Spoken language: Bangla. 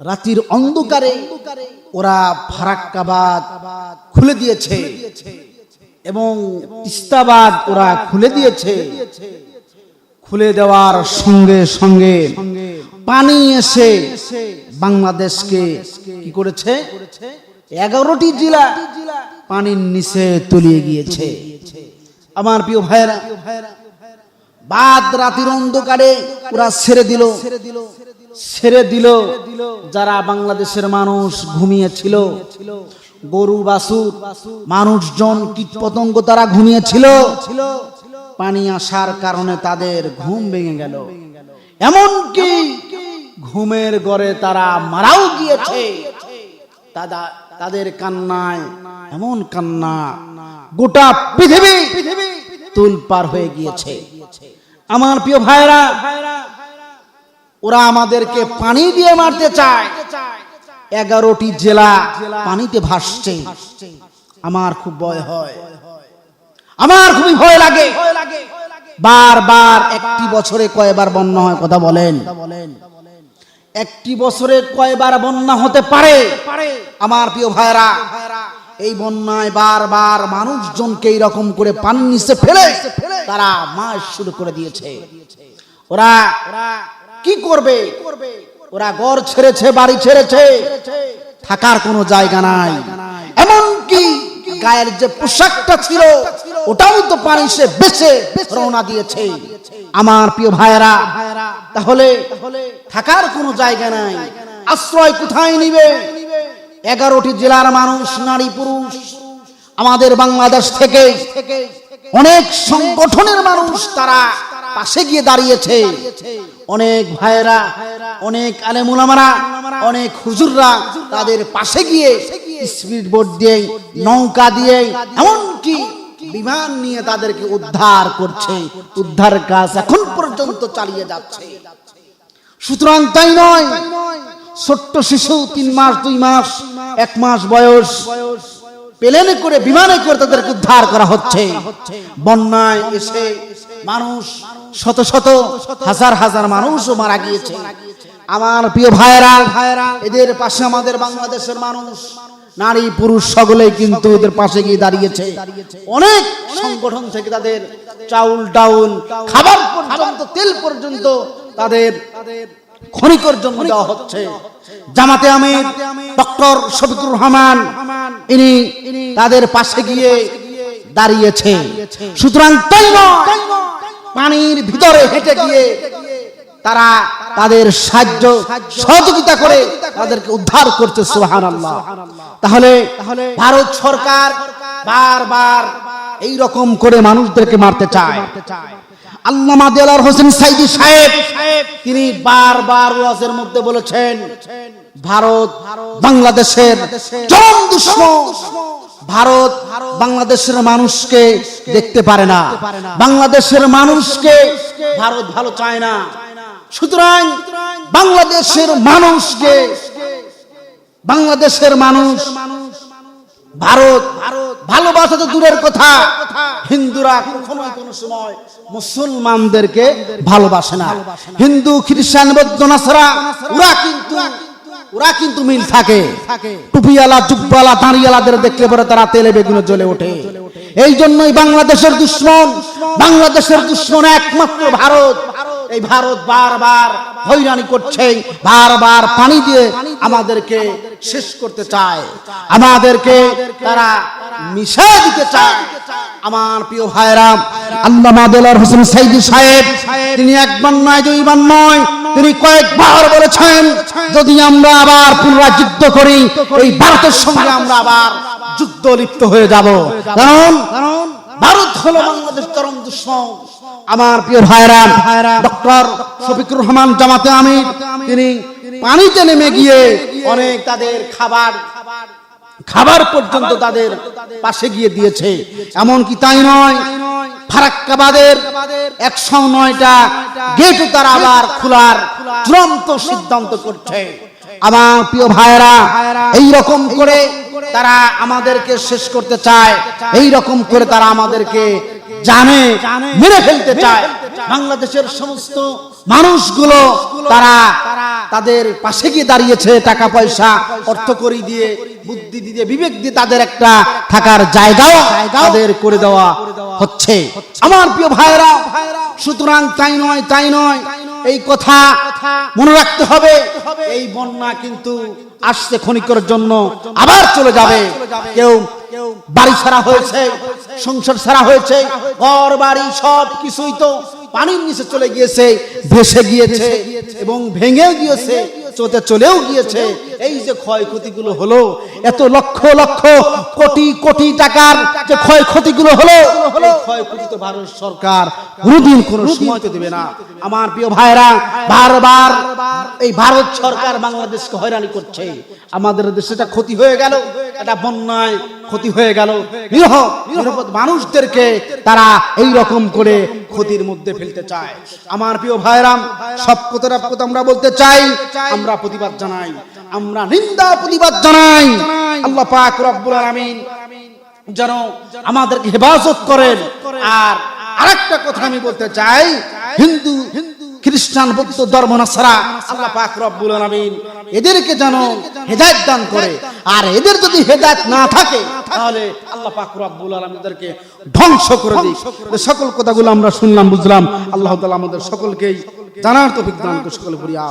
রাতির অন্ধকারে ওরা ফারাক্কাবাদ খুলে দিয়েছে এবং ইস্তাবাদ ওরা খুলে দিয়েছে। খুলে দেওয়ার সঙ্গে সঙ্গে পানি এসে বাংলাদেশকে কি করেছে? এগারোটি জেলা পানির নিচে তলিয়ে গিয়েছে। আমার প্রিয় ভাইরা বাদ রাতির অন্ধকারে ওরা ছেড়ে দিল ছেড়ে দিল। যারা বাংলাদেশের মানুষ ঘুমিয়েছিল, গরু বাসুর মানুষজন কীট পতঙ্গ তারা ঘুমিয়েছিল, পানি আসার কারণে তাদের ঘুম ভেঙে গেল। এমনকি ঘুমের গড়ে তারা মারাও গিয়েছে। তাদা তাদের কান্নায়, এমন কান্না, গোটা পৃথিবী তুল পার হয়ে গিয়েছে। আমার প্রিয় ভাইরা ওরা আমাদেরকে পানি দিয়ে মারতে চায়। এগারোটি জেলা পানিতে ভাসছে। আমার খুব ভয় হয়। আমার খুবই ভয় লাগে। বারবার একটি বছরে কয়বার বন্যা হয় কথা বলেন। একটি বছরে কয়বার বন্যা হতে পারে। আমার প্রিয় ভাইরা এই বন্যায় বারবার মানুষজনকে এইরকম করে পানি নিচে ফেলে তারা মাস শুরু করে দিয়েছে। ওরা কি করবে? ওরা ঘর ছেড়েছে, বাড়ি ছেড়েছে, থাকার কোনো জায়গা নাই। এমনকি গায়ের যে পোশাকটা ছিল, ওটাও তো পানি সে বেছে রওনা দিয়েছে। আমার প্রিয় ভাইয়েরা, তাহলে থাকার কোনো জায়গা নাই। আশ্রয় কোথায় নিবে? এগারোটি জেলার মানুষ, নারী, পুরুষ। আমাদের বাংলাদেশ থেকে অনেক সংগঠনের মানুষ তারা পাশে গিয়ে দাঁড়িয়েছে। অনেক ভাইয়েরা, অনেক আলেমুলামারা, অনেক হুজুররা তাদের পাশে গিয়ে স্পিড বোট দিয়ে, নৌকা দিয়ে, এমনকি বিমান নিয়ে তাদেরকে উদ্ধার করছে। উদ্ধার কাজ এখন পর্যন্ত চালিয়ে যাচ্ছে। সুতরাং তাই নয়, ছোট্ট শিশু তিন মাস, দুই মাস, এক মাস বয়স প্লেনে করে, বিমানে করে তাদেরকে উদ্ধার করা হচ্ছে। বন্যায় এসে মানুষ, শত শত, হাজার হাজার মানুষও মারা গিয়েছে। আমার প্রিয় ভাইয়েরা, এদের পাশে আমাদের বাংলাদেশের মানুষ, নারী, পুরুষ সকলে কিন্তু এদের পাশে গিয়ে দাঁড়িয়েছে। অনেক সংগঠন থেকে তাদের চাউল, ডাউল, খাবার পর্যন্ত, তেল পর্যন্ত তাদের খনিকর জন্য দেওয়া হচ্ছে। জামাতে আমির, ডক্টর শফিকুর রহমান, ইনি তাদের পাশে গিয়ে দাঁড়িয়েছে। সুতরাং পানির ভিতরে হেঁটে গিয়ে তারা তাদের সাহায্য, সহযোগিতা করে তাদেরকে উদ্ধার করছে সুহান আল্লাহ তাহলে ভারত সরকার বারবার এই রকম করে মানুষদেরকে মারতে চায়। আল্লামা দেলার হোসেন সাইদি সাহেব তিনি বারবার ওয়াজের মধ্যে বলেছেন ভারত বাংলাদেশের চরম দুশ্মন ভারত বাংলাদেশের মানুষকে দেখতে পারে না। বাংলাদেশের মানুষকে ভারত ভালো চায় না। সুতরাং বাংলাদেশের মানুষকে বাংলাদেশের মানুষ ভারত ভালোবাসা তো দূরের কথা। হিন্দুরা কখনো কোনো সময় মুসলমানদেরকে ভালোবাসে না। হিন্দু খ্রিস্টান বৌদ্ধ নাসরা ওরা কিন্তু ওরা কিন্তু মিল থাকে। টুপিওয়ালা জুব্বালা দাঁড়িয়ালাদের দেখলে পরে তারা তেলে বেগুনে জ্বলে ওঠে। এই জন্যই বাংলাদেশের দুশ্মন বাংলাদেশের দুশ্মন একমাত্র ভারত। এই ভারত বারবার হয়রানি করছে, বারবার পানি দিয়ে আমাদেরকে শেষ করতে চায়। আমাদেরকে তারা মিশা দিতে চায়। আমার প্রিয় ভাইরা আল্লামা দেলার হোসেন সাইদি সাহেব, তিনি একবার নয় দুইবার নয়, তিনি কয়েকবার বলেছেন, যদি আমরা আবার পুনরায় যুদ্ধ করি, এই ভারতের সঙ্গে আমরা আবার যুদ্ধ লিপ্ত হয়ে যাব। কারণ ভারত হলো বাংলাদেশ চরম দুশ্মন আমার প্রিয় ভাইরা ডক্টর শফিকুর রহমান জামাতে আমির তিনি পানিতে নেমে গিয়ে অনেক তাদের খাবার খাবার পর্যন্ত তাদের পাশে গিয়ে দিয়েছে। এমন কি তাই নয় ফারাক্কাবাদের একশো নয়টা গেট তারা আবার খোলার চূড়ান্ত সিদ্ধান্ত করছে। আমার প্রিয় ভাইরা এই রকম করে তারা আমাদেরকে শেষ করতে চায়। এই রকম করে তারা আমাদেরকে জানে মেরে ফেলতে চায়। বাংলাদেশের সমস্ত মানুষগুলো তারা তাদের পাশে গিয়ে দাঁড়িয়েছে টাকা পয়সা অর্থ করি দিয়ে বুদ্ধি দিয়ে বিবেক দিয়ে তাদের একটা থাকার জায়গাও তাদের করে দেওয়া হচ্ছে। আমার প্রিয় ভাইরা সুতরাং তাই নয় তাই নয়। এই কথা মনে রাখতে হবে। এই বন্যা কিন্তু আসছে ক্ষণিকর জন্য, আবার চলে যাবে। কেউ বাড়ি ছাড়া হয়েছে, সংসার ছাড়া হয়েছে, ঘর, বাড়ি সব কিছুই তো পানির নিচে চলে গিয়েছে, ভেসে গিয়েছে এবং ভেঙেও গিয়েছে। চোতে চলেও গিয়েছে। এই যে ক্ষয়ক্ষতিগুলো হলো এত লক্ষ লক্ষ কোটি কোটি টাকার যে ক্ষয়ক্ষতিগুলো হলো ক্ষয়ক্ষতি তো ভারত সরকার কোনোদিন কোনো সময় তো দেবে না। আমার প্রিয় ভাইরা বারবার এই ভারত সরকার বাংলাদেশকে হয়রানি করছে। আমাদের দেশে এটা ক্ষতি হয়ে গেল এটা বন্যায় ক্ষতি হয়ে গেল। নিরহ নিরাপদ মানুষদেরকে তারা এই রকম করে ক্ষতির মধ্যে ফেলতে চায়। আমার প্রিয় ভাইরাম সব কথা আমরা বলতে চাই, আমরা প্রতিবাদ জানাই, আমরা নিন্দা প্রতিবাদ জানাই। আল্লাহ পাক রব্বুল আলামিন যেন আমাদেরকে হেফাজত করেন। আর আরেকটা কথা আমি বলতে চাই হিন্দু হিন্দু খ্রিস্টান বৌদ্ধ ধর্ম নাসারা আল্লাহ পাক রব্বুল আলামিন এদেরকে যেন হেদায়েত দান করে। আর এদের যদি হেদায়েত না থাকে তাহলে আল্লাহ পাক রব্বুল আলামিন এদেরকে ধ্বংস করে দিই সকল কথাগুলো আমরা শুনলাম বুঝলাম। আল্লাহ তাআলা আমাদের সকলকেই জানার তৌফিক দান করে সকল করিয়া